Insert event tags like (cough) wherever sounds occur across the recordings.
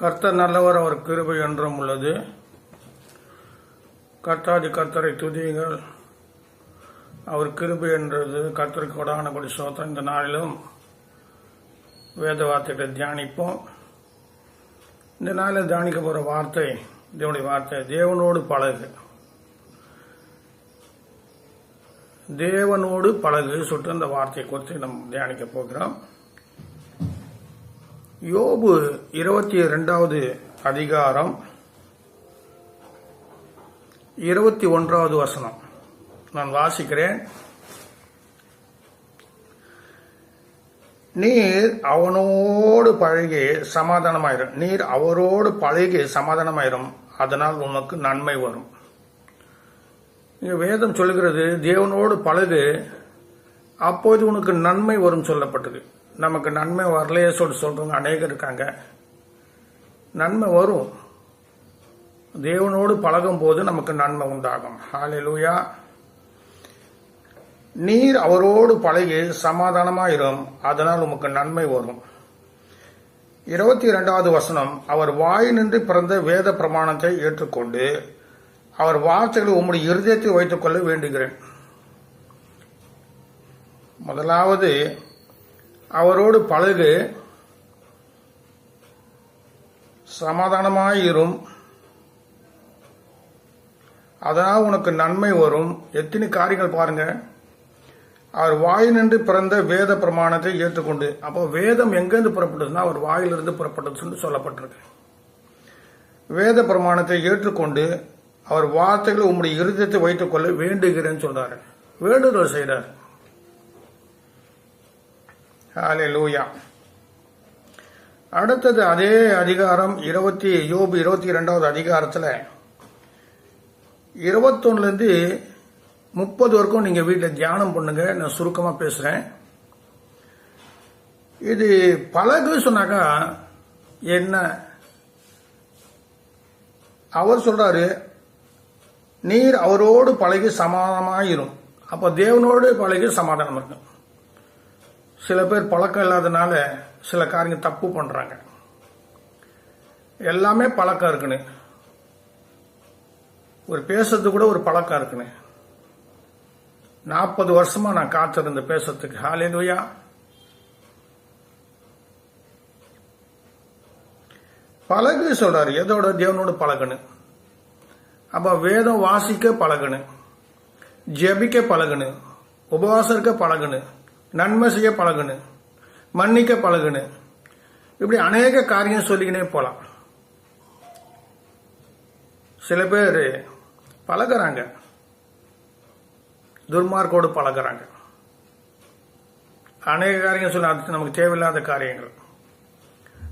கர்த்தர் நல்லவர் அவர் கிருபை என்றும் உள்ளது. கர்த்தாதி கர்த்தரை துதியுங்கள். அவர் கிருபை என்றது கர்த்தருக்கு கொடான சோத்திரம். இந்த நாளிலும் வேத வார்த்தைகளை தியானிப்போம். இந்த நாளில் தியானிக்க போகிற வார்த்தை தேவனுடைய வார்த்தை தேவனோடு பழகு. தேவனோடு பழகு சுட்டு அந்த வார்த்தையை குறித்து நம்ம தியானிக்க போகிறோம். யோபு இருபத்தி ரெண்டாவது அதிகாரம் இருபத்தி ஒன்றாவது வசனம். நான் வாசிக்கிறேன். நீர் அவனோடு பழகி சமாதானமாயிரும். நீர் அவரோடு பழகி சமாதானமாயிரும். அதனால் உனக்கு நன்மை வரும். இங்க வேதம் சொல்லுகிறது தேவனோடு பழகு அப்போது உனக்கு நன்மை வரும் சொல்லப்பட்டது. நமக்கு நன்மை வரலையே சொல்லி சொல்றவங்க அநேகம் இருக்காங்க. நன்மை வரும். தேவனோடு பழகும் போது நமக்கு நன்மை உண்டாகும். ஹalleluya நீர் அவரோடு பழகி சமாதானமாயிரும். அதனால் உமக்கு நன்மை வரும். இருபத்தி இரண்டாவது வசனம். அவர் வாய் நின்று பிறந்த வேத பிரமாணத்தை ஏற்றுக்கொண்டு அவர் வார்த்தைகளை உம்முடைய இருதயத்தை வைத்துக் கொள்ள வேண்டுகிறேன். முதலாவது அவரோடு பழகு சமாதானமாயிரும். அதனால் உனக்கு நன்மை வரும். எத்தனை காரியங்கள் பாருங்க. அவர் வாய் நின்று பிறந்த வேத பிரமாணத்தை ஏற்றுக்கொண்டு அப்போ வேதம் எங்கேருந்து புறப்பட்டதுன்னா அவர் வாயிலிருந்து புறப்பட்டதுன்னு சொல்லப்பட்டிருக்கு. வேத பிரமாணத்தை ஏற்றுக்கொண்டு அவர் வார்த்தைகளை உங்களுடைய இருதயத்தை வைத்துக்கொள்ள வேண்டுகிறேன்னு சொல்றாரு. வேண்டுதல் செய்கிறார் ஹalleluya அடுத்தது அதே அதிகாரம் இருபத்தி யோபு இருபத்தி இரண்டாவது அதிகாரத்தில் இருபத்தொன்னுலேருந்து முப்பது வரைக்கும் நீங்கள் வீட்டில் தியானம் பண்ணுங்க. நான் சுருக்கமாக பேசுகிறேன் இது பழகு சொன்னாக்கா என்ன? அவர் சொல்றாரு நீர் அவரோடு பழகி சமாதானமாயிரும். அப்போ தேவனோடு பழகி சமாதானம் இருக்கும் சில பேர் பழக்கம் இல்லாதனால சில காரியங்கள் தப்பு பண்றாங்க. எல்லாமே பழக்கம் இருக்குன்னு. ஒரு பேசுறது கூட ஒரு பழக்கம் இருக்குன்னு. நாற்பது வருஷமா நான் காத்திருந்த பேசுறதுக்கு. நோயா பழகு சொல்றாரு. எதோட? தேவனோட பழகணு அப்ப வேதம் வாசிக்க பழகணு ஜெபிக்க பழகணு உபவாசம் இருக்க பழகணு நன்மை செய்ய பழகுனு மன்னிக்க பழகுனு இப்படி அநேக காரியம் சொல்லிக்கினே போலாம். சில பேர் பழகுறாங்க. துர்மார்க்கோடு பழகுறாங்க. அநேக காரியங்கள் சொல்ல அது நமக்கு தேவையில்லாத காரியங்கள்.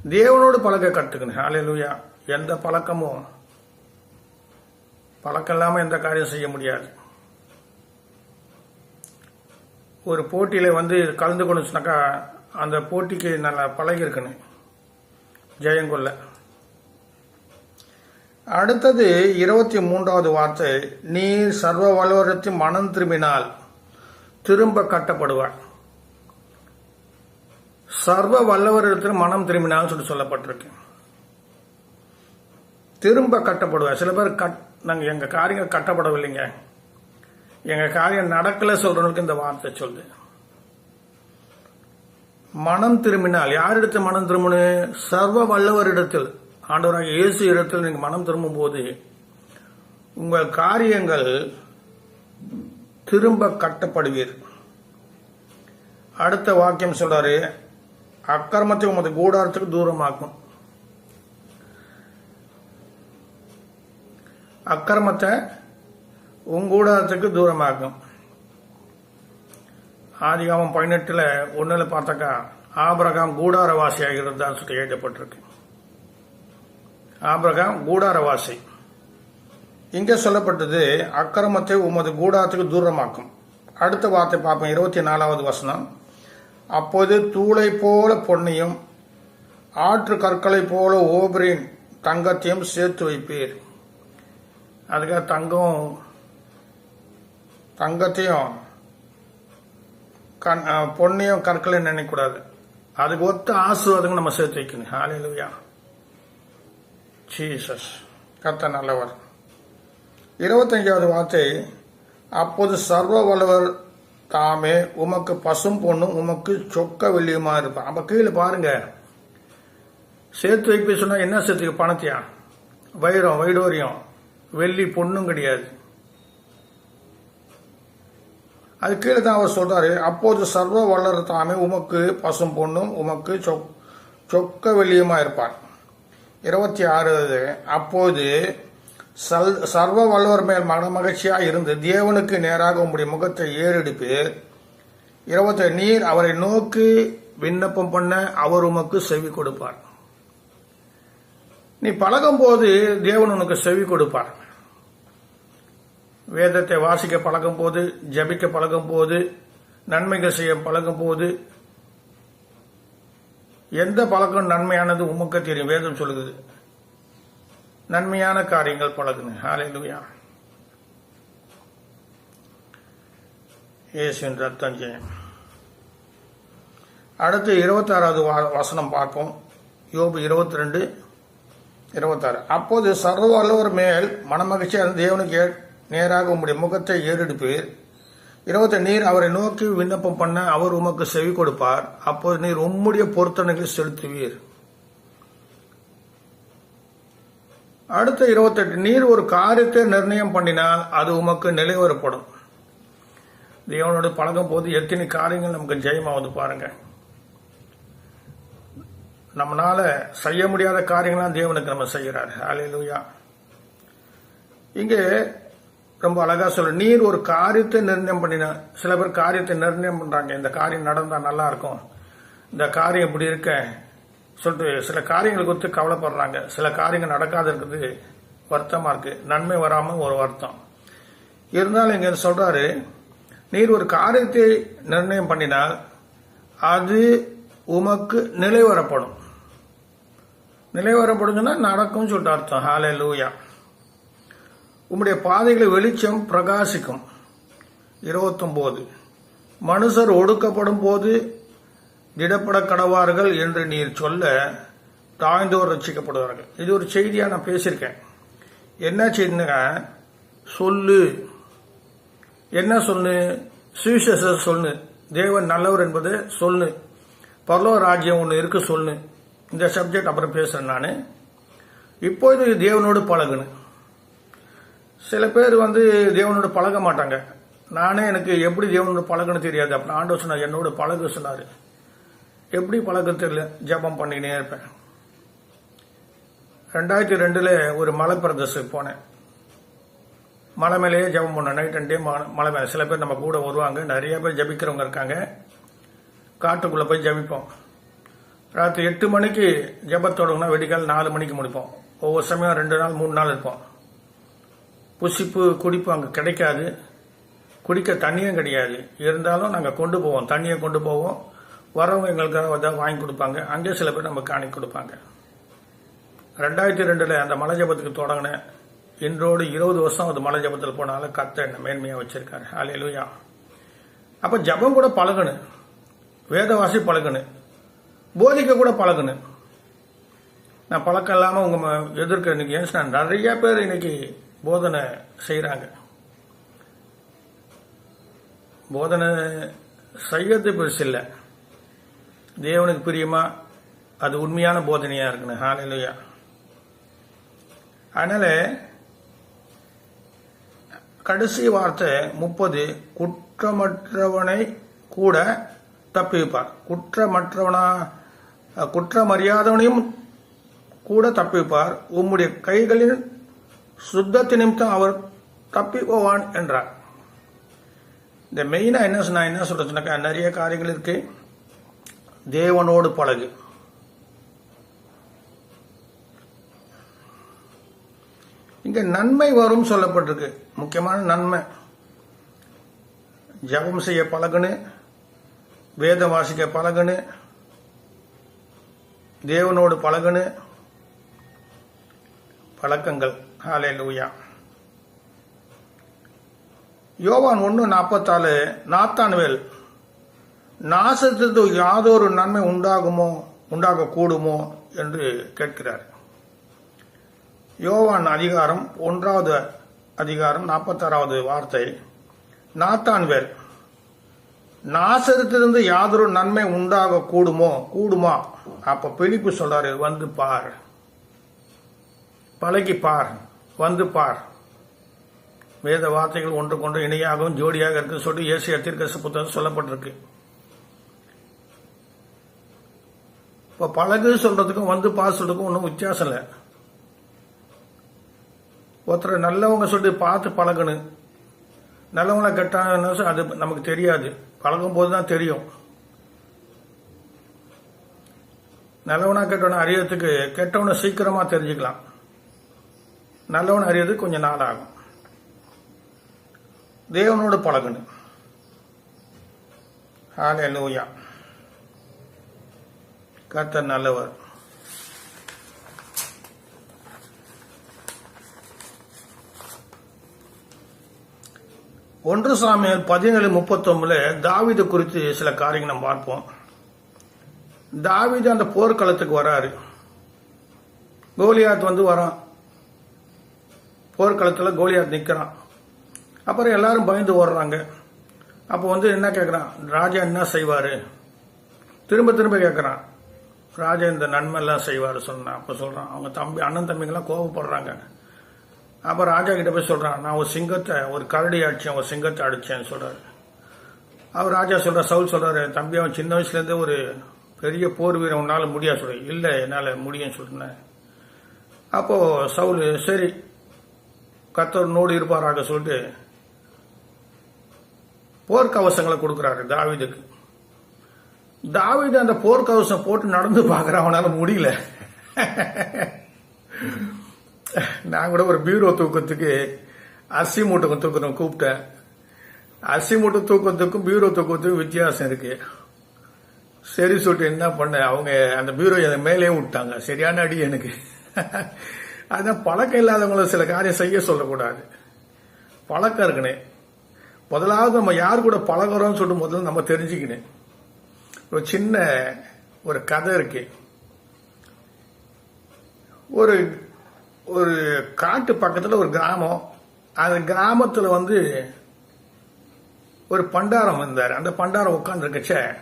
தேவனோடு பழக கற்றுக்கணும் ஹalleluya. எந்த பழக்கமும் பழக்கம் இல்லாமல் எந்த காரியம் செய்ய முடியாது. ஒரு போட்டியில் வந்து கலந்து கொண்டுச்சுனாக்கா அந்த போட்டிக்கு நல்லா பழகியிருக்கணும். ஜெயங்கொள்ள அடுத்தது இருபத்தி மூன்றாவது வார்த்தை நீ சர்வ வல்லவரத்தின் மனம் திரும்பினால் திரும்ப கட்டப்படுவார் சர்வ வல்லவரிடத்தில் மனம் திரும்பினாலும் சொல்லி சொல்லப்பட்டிருக்கு. திரும்ப கட்டப்படுவார் சில பேர் கட் நாங்கள் எங்கள் காரியங்கள் கட்டப்படவில்லைங்க. எங்க காரியம் நடக்கல சொல்றவங்களுக்கு இந்த வார்த்தை சொல்லு. மனம் திரும்பினால் யாரிடத்தில் மனம் திரும்பணும் சர்வ வல்லவரிடத்தில் ஆண்டவராக இயேசு இடத்தில் நீங்க மனம் திரும்பும் போது உங்கள் காரியங்கள் திரும்ப கட்டப்படுவீர். அடுத்த வாக்கியம் சொல்றாரு அக்கிரமத்தை உமது கூடாரத்துக்கு தூரமாக்கும். அக்கிரமத்தை உங்கூடத்துக்கு தூரமாகும். ஆதிகாமம் பதினெட்டுல ஒன்றில் பார்த்தாக்கா ஆபிரகாம் கூடாரவாசியாக இருந்தார் சொல்லி எழுதப்பட்டிருக்கு. ஆபிரகாம் கூடாரவாசி. இங்க சொல்லப்பட்டது அக்கிரமத்தை உமது கூடாரத்துக்கு தூரமாக்கும். அடுத்த வார்த்தை பார்ப்போம் இருபத்தி நாலாவது வசனம். அப்போது தூளை போல பொன்னையும் ஆற்று கற்களை போல ஓபரின் தங்கத்தையும் சேர்த்து வைப்பீர். அதுக்காக தங்கம் தங்கத்தையும் கண் பொண்ணையும் கற்களையும் நினைக்கக்கூடாது அதுக்கு ஒத்த ஆசீர்வாதங்கள் நம்ம சேர்த்து வைக்கணும். ஹalleluya ஜீசஸ் கத்த நல்லவர். இருபத்தஞ்சாவது வார்த்தை அப்போது சர்வ வல்லவர் தாமே உமக்கு பசும் பொண்ணும் உமக்கு சொக்க வெள்ளியுமா இருப்பார். அப்ப கீழே பாருங்க. சேர்த்து வைப்பு சொன்னா என்ன சேர்த்துக்கு பணத்தையா? வைரம் வைடோரியம். வெள்ளி பொண்ணும் கிடையாது. அது கீழே தான் அவர் சொல்றாரு அப்போது சர்வ வல்லர் தாமே உமக்கு பசும் பொண்ணும் உமக்கு சொக்- சொக்க வெள்ளியுமா இருப்பார் இருபத்தி ஆறு அப்போது சல்- சர்வ வல்லவர் மேல் மன மகிழ்ச்சியா இருந்து தேவனுக்கு நேராக உம்முடைய முகத்தை ஏறெடுப்பீர் இருபத்தி நீர் அவரை நோக்கி விண்ணப்பம் பண்ண அவர் உமக்கு செவி கொடுப்பார். நீ பழகும் போது தேவன் உனக்கு செவி கொடுப்பார். வேதத்தை வாசிக்க பழகும் போது ஜபிக்க பழகும் போது நன்மைகள் செய்ய பழகும் போது எந்த பழக்கம் நன்மையானது உமக்கு தெரியும்? வேதம் சொல்லுது நன்மையான காரியங்கள் பழகுங்க. ஹalleluya இயேசுவின் ரத்தம் ஜெயம் அடுத்து இருபத்தாறாவது வசனம் பார்ப்போம். யோபு இருபத்தி ரெண்டு இருபத்தாறு. அப்போது சர்வ வல்லவர் மேல் மனமகிழ்ச்சி தேவனுக்கு நேராக உம்முடைய முகத்தை ஏறெடுப்பீர். இருபத்தி நீர் அவரை நோக்கி விண்ணப்பம் பண்ண அவர் உமக்கு செவி கொடுப்பார். அப்போது நீர் உம்முடைய பொருத்தனைகளை செலுத்துவீர். அடுத்த இருபத்தெட்டு நீர் ஒரு காரியத்தை நிர்ணயம் பண்ணினால் அது உமக்கு நிலைவரப்படும் தேவனோடு பழகும் போது எத்தனை காரியங்கள் நமக்கு ஜெயமாவது பாருங்க. நம்மளால செய்ய முடியாத காரியங்களாம் தேவனுக்கு நம்ம செய்கிறார். ஹalleluya. இங்கே ரொம்ப அழகா சொல்ல நீர் ஒரு காரியத்தை நிர்ணயம் பண்ணின சில பேர் காரியத்தை நிர்ணயம் பண்றாங்க. இந்த காரியம் நடந்தா நல்லா இருக்கும். இந்த காரியம் இப்படி இருக்க சொல்லிட்டு சில காரியங்களை குறித்து கவலைப்படுறாங்க. சில காரியங்கள் நடக்காத இருக்குது வருத்தமா இருக்கு. நன்மை வராம ஒரு வருத்தம். இருந்தாலும் இங்க சொல்றாரு நீர் ஒரு காரியத்தை நிர்ணயம் பண்ணினால் அது உமக்கு நிலைவரப்படும் நிலைவரப்படுதுன்னா நடக்கும் சொல்லிட்டு அர்த்தம். ஹாலே லூயா உம்முடைய பாதைகளை வெளிச்சம் பிரகாசிக்கும். இருபத்தொன்பது மனுஷர் ஒடுக்கப்படும் போது திடப்பட கடவார்கள் என்று நீர் சொல்ல தாய்ந்தோர் ரட்சிக்கப்படுவார்கள். இது ஒரு செய்தியாக நான் பேசியிருக்கேன். என்ன செய்யுங்க சொல்லு. என்ன சொல்லு? சுவிசேஷ சொல்லு. தேவன் நல்லவர் என்பது சொல்லு. பரலோ ராஜ்யம் ஒன்று இருக்கு சொல்லு. இந்த சப்ஜெக்ட் அப்புறம் பேசுறேன் நான். இப்போது தேவனோடு பழகுனு. சில பேர் வந்து தேவனோடு பழக மாட்டாங்க. நானே எனக்கு எப்படி தேவனோடு பழகணும் தெரியாது. அப்படின்னு ஆண்டவர் சொன்னார் என்னோட பழக சொன்னார். எப்படி பழக தெரியல. ஜெபம் பண்ணினே இருப்பேன். ரெண்டாயிரத்தி ரெண்டுல ஒரு மலை பிரதேசத்துக்கு போனேன். மலை மேலேயே ஜெபம் பண்ணேன். நைட் அண்ட் டே மலை மேலே. சில பேர் நம்ம கூட வருவாங்க. நிறைய பேர் ஜபிக்கிறவங்க இருக்காங்க. காட்டுக்குள்ளே போய் ஜபிப்போம். ராத்திரி எட்டு மணிக்கு ஜபத் தொடங்கினா வெடிக்கால் நாலு மணிக்கு முடிப்போம். ஒவ்வொரு சமயம் ரெண்டு நாள் மூணு நாள் இருப்போம். புசிப்பு குடிப்பு அங்கே கிடைக்காது. குடிக்க தண்ணியும் கிடையாது. இருந்தாலும் நாங்கள் கொண்டு போவோம். தண்ணியை கொண்டு போவோம். வரவங்க எங்களுக்காக தான் வாங்கி கொடுப்பாங்க. அங்கே சில பேர் நம்ம காணி கொடுப்பாங்க. ரெண்டாயிரத்தி ரெண்டில் அந்த மலை ஜபத்துக்கு தொடங்கினேன் இன்றோடு இருபது வருஷம் அது மலை ஜபத்தில் போனாலும் கத்த என்ன மேன்மையாக வச்சிருக்காரு. அலையிலுயா அப்போ ஜபம் கூட பழகணும் வேதவாசி பழகணு போதிக்க கூட பழகணு நான் பழக்கம் இல்லாமல் உங்கள் எதிர்க்க இன்னைக்கு ஏன் நிறைய பேர் இன்னைக்கு போதனை செய்கிறாங்க போதனை செய்யறது பெருசு இல்லை. தேவனுக்கு பிரியமா அது உண்மையான போதனையா இருக்கணும். ஹாலையா அதனால கடைசி வார்த்தை முப்பது குற்றமற்றவனை கூட தப்பிப்பார் குற்றமற்றவனா குற்றமறியாதவனையும் கூட தப்பிப்பார் உம்முடைய கைகளில் சுத்தத்து நிமித்தம் அவர் தப்பி போவான் என்றார். இந்த மெயினா என்ன நான் என்ன சொல்றதுனாக்கா நிறைய காரியங்கள் இருக்கு. தேவனோடு பழகு. இங்க நன்மை வரும் சொல்லப்பட்டிருக்கு. முக்கியமான நன்மை. ஜபம் செய்ய பழகுனு வேதம் வாசிக்க பழகுனு தேவனோடு பழகுனு பழக்கங்கள். ஹாலே லூயா யோவான் ஒன்று நாற்பத்தாலு நாத்தானுவேல் நாசத்திற்கு யாதொரு நன்மை உண்டாகுமோ உண்டாக கூடுமோ என்று கேட்கிறார். யோவான் அதிகாரம் ஒன்றாவது அதிகாரம் நாற்பத்தாறாவது வார்த்தை. நாத்தான்வேல் நாசரத்திலிருந்து யாதொரு நன்மை உண்டாக கூடுமோ கூடுமா? அப்ப பிலிப்பு சொல்றாரு வந்து பார். பழகி பார் வந்து பார் வேத வார்த்தைகள் ஒன்று கொண்டு இணையாகவும் ஜோடியாக இருக்கு சொல்லி இயேசு தீர்க்கச புத்தகம் சொல்லப்பட்டிருக்கு. இப்போ பழகு சொல்றதுக்கும் வந்து பார் சொல்றதுக்கும் ஒன்றும் வித்தியாசம் இல்லை. ஒருத்தர் நல்லவங்க சொல்லி பார்த்து பழகணும். நல்லவங்கள கெட்டாங்கன்னு அது நமக்கு தெரியாது. பழகும் போது தான் தெரியும். நல்லவனா கெட்டவனை அறியறதுக்கு கெட்டவனை சீக்கிரமா தெரிஞ்சுக்கலாம். நல்லவன் அறியறதுக்கு கொஞ்சம் நாள் ஆகும் தேவனோடு பழகணும். ஹாலே லூயா கர்த்தர் நல்லவர். ஒன்று சாமியல் பதினேழு முப்பத்தொன்பதுல தாவிது குறித்து சில காரியங்கள் நம்ம பார்ப்போம். தாவிது அந்த போர்க்களத்துக்கு வராரு. கோலியாத் வந்து வரான். போர்க்களத்தில் கோலியாத் நிற்கிறான் அப்புறம் எல்லாரும் பயந்து ஓடுறாங்க. அப்போ வந்து என்ன கேட்குறான் ராஜா என்ன செய்வார்? திரும்ப திரும்ப கேட்குறான் ராஜா இந்த நன்மை எல்லாம் சொன்னான் அப்போ சொல்கிறான் அவங்க தம்பி அண்ணன் தம்பிங்கெல்லாம் கோவப்படுறாங்க. அப்போ ராஜா கிட்ட போய் சொல்கிறான் நான் ஒரு சிங்கத்தை ஒரு கரடி அடித்தேன் ஒரு சிங்கத்தை அடித்தேன்னு சொல்கிறாரு அவர் ராஜா சொல்கிறார் சவுல் சொல்றாரு தம்பி அவன் சின்ன வயசுலேருந்தே ஒரு பெரிய போர் வீரன் உன்னால் முடியாது சொல்லு. இல்லை என்னால் முடியும்னு சொல்றேன் அப்போது சவுல் சரி கத்தர் நோடி இருப்பாராக சொல்லிட்டு போர்க்கவசங்களை கொடுக்குறாரு தாவீதுக்கு. தாவிது அந்த போர்க்கவசம் போட்டு நடந்து பார்க்கற அவனால முடியல. நான் கூட ஒரு பீரோ தூக்கத்துக்கு அரிசி மூட்டை தூக்கணும் கூப்பிட்டேன். அரிசி மூட்டை தூக்கத்துக்கும் பீரோ தூக்கத்துக்கும் வித்தியாசம் இருக்கு. சரி சொல்லிட்டு என்ன பண்ண அவங்க அந்த பீரோ என் மேலே விட்டாங்க. சரியான அடி எனக்கு. அதான் பழக்கம் இல்லாதவங்களை சில காரியம் செய்ய சொல்லக்கூடாது. பழக்கம் இருக்கணும் முதலாவது நம்ம யார் கூட பழகுறோம்னு சொல்லிட்டு முதல்ல நம்ம தெரிஞ்சுக்கணும். ஒரு சின்ன ஒரு கதை இருக்கு. ஒரு ஒரு காட்டு பக்கத்தில் ஒரு கிராமம். அந்த கிராமத்தில் வந்து ஒரு பண்டாரம் இருந்தார் அந்த பண்டாரம் உட்காந்துருக்கச்ச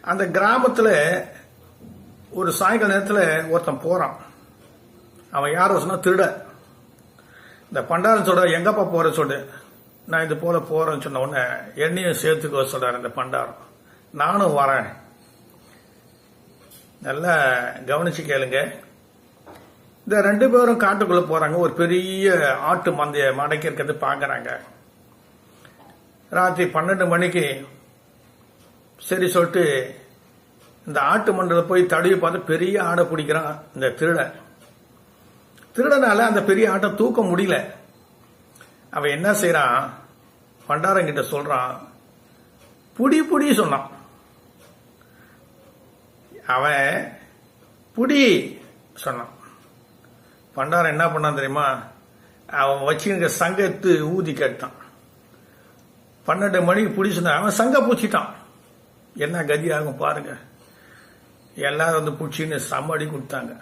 அந்த கிராமத்தில் ஒரு சாயங்கால நேரத்தில் ஒருத்தன் போகிறான் அவன் யார் சொன்னா திருட. இந்த பண்டாரன் சொல்ற எங்கப்பா போற? சொல்லு. நான் இது போல போறேன்னு சொன்ன உடனே என்னையும் சேர்த்துக்கோ சொல்றாரு இந்த பண்டாரம். நானும் வரேன். நல்லா கவனிச்சு கேளுங்க. இந்த ரெண்டு பேரும் காட்டுக்குள்ள போறாங்க. ஒரு பெரிய ஆட்டு மந்தைய மடக்கி இருக்கிறது பாக்குறாங்க. ராத்திரி பன்னெண்டு மணிக்கு சரி சொல்லிட்டு இந்த ஆட்டு மண்டல போய் தடவி பார்த்து பெரிய ஆடை பிடிக்கிறான் இந்த திருடன். திருடனால அந்த பெரிய ஆட்டை தூக்க முடியல. அவன் என்ன செய்யறான் பண்டாரங்கிட்ட சொல்றான் புடி புடி சொன்னான். அவன் புடி சொன்னான். பண்டாரம் என்ன பண்ணான் தெரியுமா? அவன் வச்சுருக்க சங்கத்து ஊதி கேட்டான். பன்னெண்டு மணிக்கு பிடிச்சிருந்தான் அவன் சங்க பூச்சிட்டான். என்ன கதி ஆகும் பாருங்க. எல்லாரும் வந்து பிடிச்சின்னு சம்மடி கொடுத்தாங்க.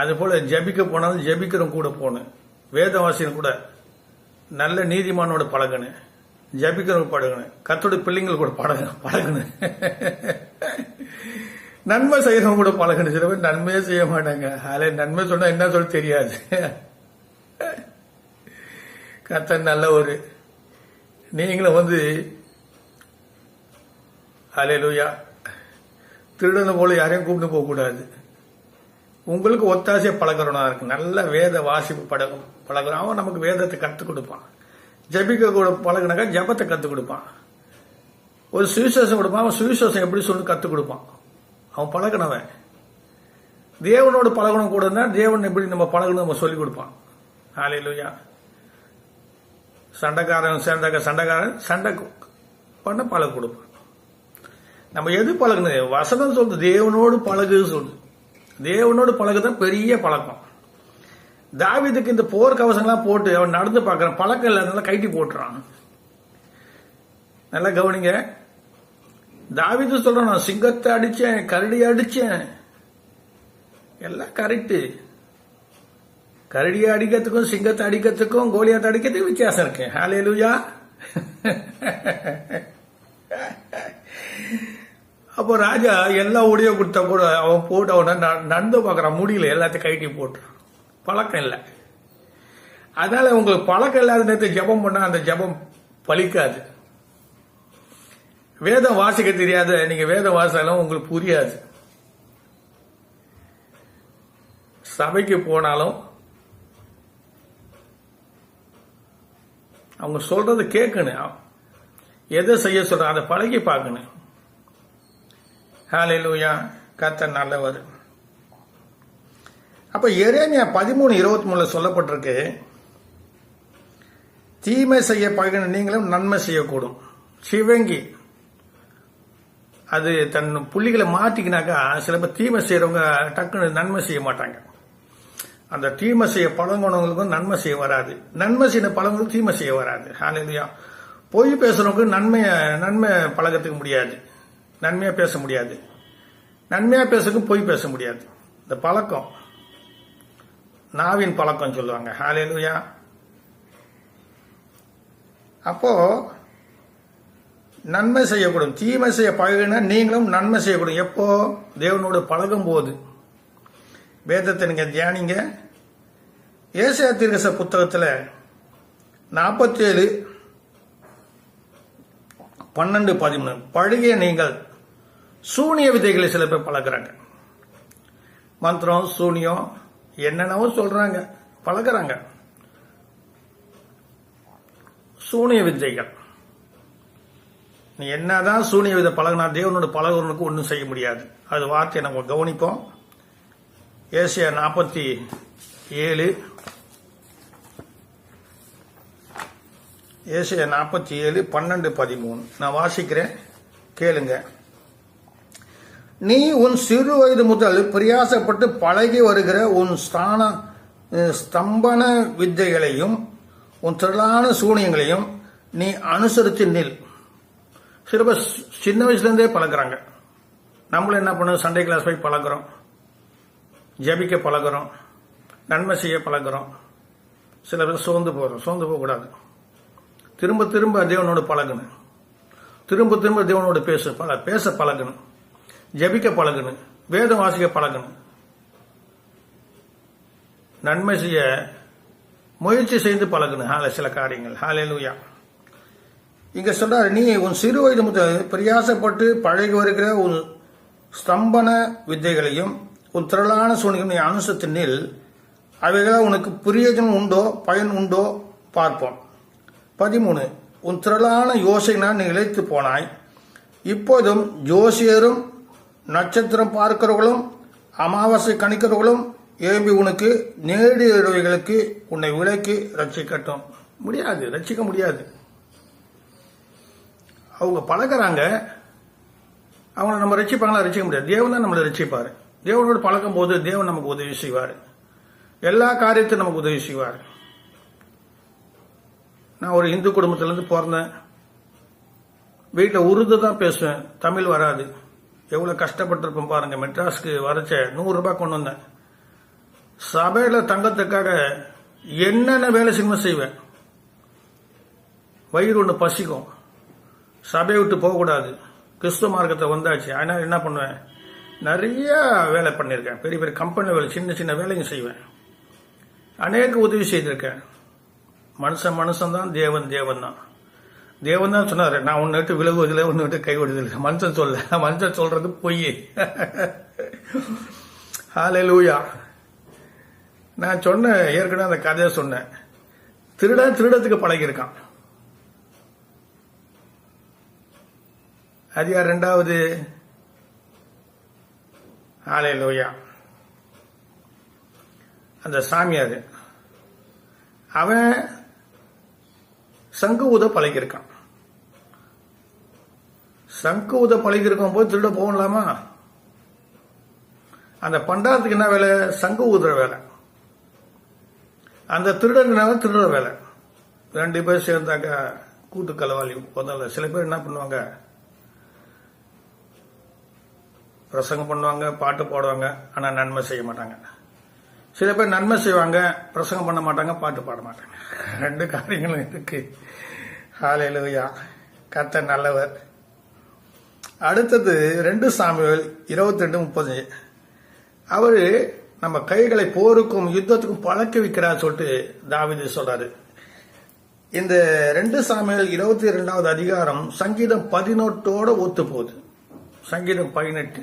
அது போல ஜபிக்க போனாலும் ஜபிக்கிறோம் கூட போகணும் வேதவாசியம் கூட நல்ல நீதிமானோட பழகணும் ஜபிக்கிறவங்க பழகணும் கத்தோட பிள்ளைங்கள் கூட பழக பழகணும் நன்மை செய்யறவங்க கூட பழகணும் சில பேர் நன்மையே செய்ய மாட்டாங்க. அதில் நன்மை சொன்னா என்ன சொல்ல தெரியாது. கத்தன் நல்ல ஒரு நீங்களும் வந்து அலையலூயா திருடனை போல யாரையும் கூப்பிட்டு போகக்கூடாது. உங்களுக்கு ஒத்தாசையை பழகிறவனா இருக்கு. நல்ல வேத வாசிப்பு பழகும் பழகிறோம் அவன் நமக்கு வேதத்தை கற்றுக் கொடுப்பான். ஜபிக்க கூட பழகினாக்கா ஜபத்தை கற்றுக் கொடுப்பான். ஒரு சுவிசேஷம் கொடுப்பான். அவன் சுவிசேஷம் எப்படி சொல்லி கற்றுக் கொடுப்பான். அவன் பழகினவன். தேவனோடு பழகணும் கூட இருந்தால் தேவன் எப்படி நம்ம பழகணும் நம்ம சொல்லிக் கொடுப்பான். ஆலையிலுயா சண்டைக்காரன் சேர்ந்தாக்க சண்டைக்காரன் சண்டை பண்ண பழக கொடுப்பான். நம்ம எது பழகணும் வசனம் சொல்லுது. தேவனோடு பழகு சொல்லுது. தேவனோடு பழகுதான் பெரிய பழக்கம். தாவிதுக்கு இந்த போர் கவசங்கள்லாம் போட்டு அவன் நடந்து பார்க்கறான். பழக்கம் இல்லாதனால கைட்டி போட்டுறான். நல்லா கவனிங்க. தாவிது சொல்றான் நான் சிங்கத்தை அடிச்சேன் கரடி அடிச்சேன். எல்லாம் கரெக்டு கரடியை அடிக்கிறதுக்கும் சிங்கத்தை அடிக்கிறதுக்கும் கோலியாத்தை அடிக்கிறதுக்கும் வித்தியாசம் இருக்கு. ஹாலே லூயா (laughs) அப்போ ராஜா எல்லா உடைய கொடுத்தா கூட அவன் போட்டு அவனை ந- நடந்து பார்க்குறான் முடியல எல்லாத்தையும் கைட்டி போட்டுறான் பழக்கம் இல்லை. அதனால உங்களுக்கு பழக்கம் இல்லாத நேரத்தை ஜெபம் பண்ணா அந்த ஜெபம் பலிக்காது வேதம் வாசிக்க தெரியாத நீங்க வேதம் வாசாலும் உங்களுக்கு புரியாது. சபைக்கு போனாலும் அவங்க சொல்றது கேட்கணும். எதை செய்ய சொல்ற அதை பழகி பார்க்கணும். ஹalleluya கத்த நல்லவர். அப்ப எரேமியா பதிமூணு இருபத்தி மூணுல சொல்லப்பட்டிருக்கு தீமை செய்ய பழகின நீங்களும் நன்மை செய்யக்கூடும். சிவங்கி அது தன் புள்ளிகளை மாட்டிக்கினாக்கா சில பேர் தீமை செய்யறவங்க டக்குன்னு நன்மை செய்ய மாட்டாங்க. அந்த தீமை செய்ய பழங்குனவங்களுக்கும் நன்மை செய்ய வராது. நன்மை செய்ய பழங்களுக்கு தீமை செய்ய வராது. ஹalleluya பொய் பேசுறவங்களுக்கு நன்மையை நன்மை பழகத்துக்கு முடியாது. நன்மையா பேச முடியாது. நன்மையா பேசுறதுக்கு பொய் பேச முடியாது. இந்த பழக்கம் நாவின் பழக்கம் சொல்லுவாங்க. ஹாலேலுயா அப்போ நன்மை செய்யக்கூடும். தீமை செய்ய பழகினா நீங்களும் நன்மை செய்யக்கூடும். எப்போ? தேவனோடு பழகும் போது வேதத்தை நீங்க தியானிங்க. ஏசியா தீர்க்கச புத்தகத்தில் நாற்பத்தேழு பன்னெண்டு பதிமூணு. பழகிய நீங்கள் சூனிய விதைகளை சில பேர் பழகுறாங்க. மந்திரம் சூனியம் என்னென்னவோ சொல்றாங்க. பழகுறாங்க. சூனிய வித்தைகள். நீ என்னதான் சூனிய விதை பழகினா தேவனோட பழகுறவனுக்கு ஒன்றும் செய்ய முடியாது. அது வார்த்தையை நம்ம கவனிப்போம். ஏசியா நாற்பத்தி ஏழு. ஏசியா நாற்பத்தி ஏழு பன்னெண்டு பதிமூணு. நான் வாசிக்கிறேன். கேளுங்க. நீ உன் சிறு வயது முதல் பிரியாசப்பட்டு பழகி வருகிற உன் ஸ்தான ஸ்தம்பன வித்தைகளையும் உன் திரளான சூனியங்களையும் நீ அனுசரித்து நில். சில பேர் சின்ன வயசுலேருந்தே பழகிறாங்க. பழகுறாங்க நம்மளும் என்ன பண்ணுவோம் சண்டே கிளாஸ் போய் பழகுறோம். ஜெபிக்க பழகுறோம். நன்மை செய்ய பழகுறோம். சில பேர் சோர்ந்து போகிறோம் சோர்ந்து போகக்கூடாது. திரும்ப திரும்ப தேவனோடு பழகணும் திரும்ப திரும்ப தேவனோடு பேச பழ பேச பழகணும் ஜெபிக்க பழகணும். வேதம் வாசிக்க பழகணும். நன்மை செய்ய முயற்சி செய்து பழகணும். ஹால சில காரியங்கள். ஹalleluya இங்க சொல்றாரு நீ உன் சிறு வயது முதல் பிரியாசப்பட்டு பழகி வருகிற உன் ஸ்தம்பன வித்தைகளையும் உன் திரளான சூழ்நிலை நீ அனுசரித்து அவைகளால் உனக்கு பிரயோஜனம் உண்டோ பயன் உண்டோ பார்ப்போம். பதிமூணு உன் திரளான யோசனை நீ இழைத்து போனாய். இப்போதும் ஜோசியரும் நட்சத்திரம் பார்க்கிறவர்களும் அமாவாசை கணிக்கிறவர்களும் ஏம்பி உனக்கு நேடியவைகளுக்கு உன்னை விலைக்கு ரட்சிக்கட்டும். முடியாது ரட்சிக்க முடியாது. அவங்க பழகுறாங்க. அவங்கள நம்ம ரசிப்பாங்களா ரசிக்க முடியாது. தேவன் தான் நம்மளை ரசிப்பார் தேவனோடு பழக்கும் போது தேவன் நமக்கு உதவி செய்வார். எல்லா காரியத்தையும் நமக்கு உதவி செய்வார். நான் ஒரு இந்து குடும்பத்திலேருந்து பிறந்தேன். வீட்டில் உருது தான் பேசுவேன். தமிழ் வராது. எவ்வளோ கஷ்டப்பட்டிருக்கும் பாருங்க. மெட்ராஸ்க்கு வரைச்ச நூறுரூபா கொண்டு வந்தேன். சபையில் தங்கத்துக்காக என்னென்ன வேலை செய்யணுமோ செய்வேன். வயிறு ஒன்று பசிக்கும். சபையை விட்டு போகக்கூடாது கிறிஸ்துவ மார்க்கத்தை வந்தாச்சு. அதனால் என்ன பண்ணுவேன்? நிறைய வேலை பண்ணியிருக்கேன். பெரிய பெரிய கம்பெனி வேலை சின்ன சின்ன வேலையும் செய்வேன். அநேக உதவி செய்திருக்கேன். மனுஷன் மனுஷன் தான் தேவன் தேவன் தான் தேவன் தான் சொன்னார் நான் ஒன்று விட்டு விலகுவதில்லை ஒன்று விட்டு கைவிடுவதில்லை. மனுஷன் சொல்ல மனுஷன் சொல்றது பொய் ஹalleluya நான் சொன்னேன் ஏற்கனவே அந்த கதையை சொன்னேன். திருடன் திருடத்துக்கு பழகியிருக்கான். அது யார் ரெண்டாவது. லோயா அந்த சாமியார் அவன் சங்கு ஊத பழகியிருக்கான். சங்கு ஊத பழகியிருக்கும் போது திருட போகலாமா? அந்த பண்டாரத்துக்கு என்ன வேலை? சங்கு ஊதுற வேலை. அந்த திருடனுக்கு திருடுற வேலை. ரெண்டு பேர் சேர்ந்தாக்க கூட்டு கலவாளி முதல்ல சில பேர் என்ன பண்ணுவாங்க? பிரசங்கம் பண்ணுவாங்க பாட்டு போடுவாங்க ஆனால் நன்மை செய்ய மாட்டாங்க. சில பேர் நன்மை செய்வாங்க பிரசங்கம் பண்ண மாட்டாங்க பாட்டு பாட மாட்டாங்க. ரெண்டு காரியங்களும் இருக்கு. ஹalleluya கத்த நல்லவர். அடுத்தது ரெண்டு சாமிகள் இருபத்தி ரெண்டு முப்பது. அவர் நம்ம கைகளை போருக்கும் யுத்தத்துக்கும் பழக்க வைக்கிறார் சொல்லிட்டு தாவிதி சொல்றாரு. இந்த ரெண்டு சாமியல் இருபத்தி ரெண்டாவது அதிகாரம் சங்கீதம் பதினெட்டோட ஒத்து போகுது சங்கீதம் பதினெட்டு.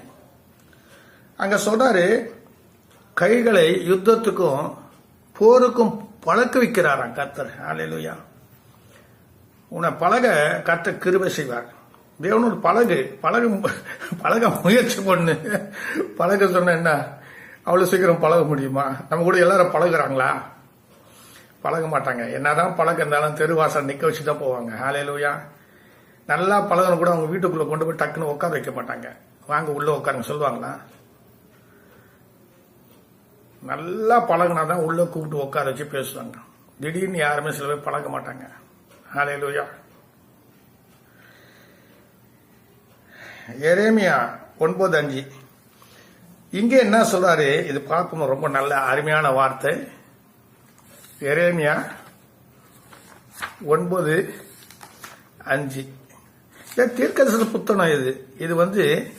அங்க சொல்றாரு கைகளை யுத்தத்துக்கும் போருக்கும் பழக்க வைக்கிறாராம் கர்த்தர். ஆலையிலுயா உன்னை பழக கர்த்த கிருபை செய்வார். தேவனோட பழகு பழக பழக முயற்சி பண்ணு. பழக சொன்ன என்ன? அவ்வளவு சீக்கிரம் பழக முடியுமா? நம்ம கூட எல்லாரும் பழகுறாங்களா? பழக மாட்டாங்க. என்னதான் பழக்கம் இருந்தாலும் தெருவாசல் நிக்க வச்சு தான் போவாங்க. ஆலையிலுயா நல்லா பழகணும் கூட அவங்க வீட்டுக்குள்ள கொண்டு போய் டக்குன்னு உட்கார வைக்க மாட்டாங்க. வாங்க உள்ள உட்காருங்க. சொல்லுவாங்களா? நல்லா பழகினா தான் உள்ள கூப்பிட்டு உட்கார வச்சு பேசுவாங்க. திடீர்னு யாருமே சில பேர் பழக மாட்டாங்க. ஹalleluya. எரேமியா ஒன்பது அஞ்சு. இங்கே என்ன சொல்றாரு? இது பார்க்கணும் ரொம்ப நல்ல அருமையான வார்த்தை. எரேமியா ஒன்பது அஞ்சு. இது தீர்க்கதரிசன புத்தகம் இது. இது வந்து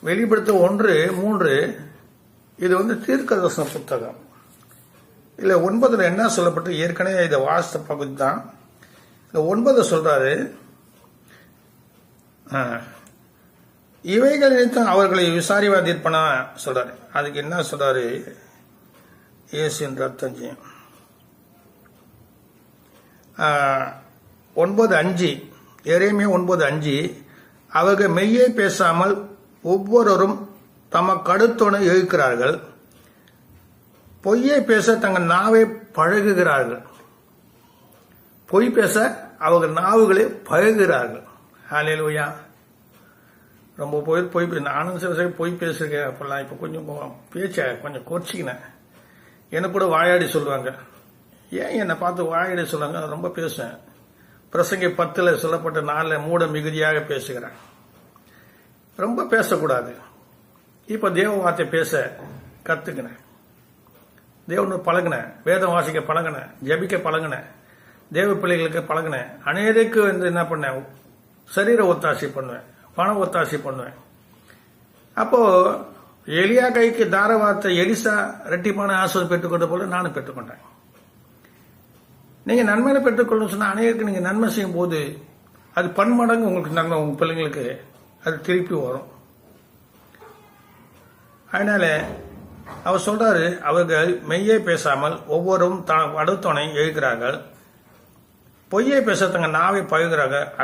வெளிப்படுத்த ஒன்று மூன்று இது வந்து தீர்க்கதர்சன புத்தகம். இல்ல ஒன்பதுல என்ன சொல்லப்பட்டு ஏற்கனவே இதை வாசித்த பகுதி தான். இந்த ஒன்பது சொல்றாரு ஆ, இவைகள் நிமித்தம் அவர்களை விசாரிவாதிருப்பனா சொல்றாரு. அதுக்கு என்ன சொல்றாரு? இயேசுன்ற ரத்தம் ஜெயம். ஒன்பது அஞ்சு எறையுமே ஒன்பது அஞ்சு அவர்கள் மெய்யே பேசாமல் ஒவ்வொருவரும் தமக்கு அடுத்துணை இழுக்கிறார்கள் பொய்யை பேச தங்கள் நாவை பழகுகிறார்கள். பொய் பேச அவங்க நாவுகளை பழகுகிறார்கள். ஹalleluya. ரொம்ப பொய் பொய் நானும் சில சரி பொய் பேசுகிறேன் அப்படிலாம். இப்போ கொஞ்சம் பேச்ச கொஞ்சம் குறைச்சிக்கினேன் எனக்கு கூட வாயாடி சொல்லுவாங்க. ஏன் என்னை பார்த்து வாயாடி சொல்லுவாங்க? நான் ரொம்ப பேசுவேன். பிரசங்கி பத்தில் சொல்லப்பட்ட நாளில் மூட மிகுதியாக பேசுகிறேன். ரொம்ப பேசக்கூடாது. இப்ப தேவ வார்த்தை பேச கற்றுக்கினேன் தேவனு பழகினேன். வேதம் வாசிக்க பழகினேன். ஜெபிக்க பழகினேன். தேவ பிள்ளைகளுக்கு பழகினேன். அநேருக்கு வந்து என்ன பண்ணேன்? சரீர ஒத்தாசி பண்ணுவேன். பண ஒத்தாசி பண்ணுவேன். அப்போ எலியா கைக்கு தார வார்த்தை எலிசா ரெட்டிப்பான ஆசிரியர் பெற்றுக்கொண்ட போல நானும் பெற்றுக்கொண்டேன் நீங்க நன்மையில பெற்றுக்கொள்ளணும் சொன்னா அநேகருக்கு நீங்க நன்மை செய்யும் போது அது பன்மடங்கு உங்களுக்கு நன்மை உங்க பிள்ளைங்களுக்கு அது திருப்பி வரும். அதனால அவர் சொல்றாரு அவர்கள் மெய்யை பேசாமல் ஒவ்வொருவரும் தான் அடுத்தவனை எழுகிறார்கள் பொய்யை பேச தங்க நாவை பழகுறாங்க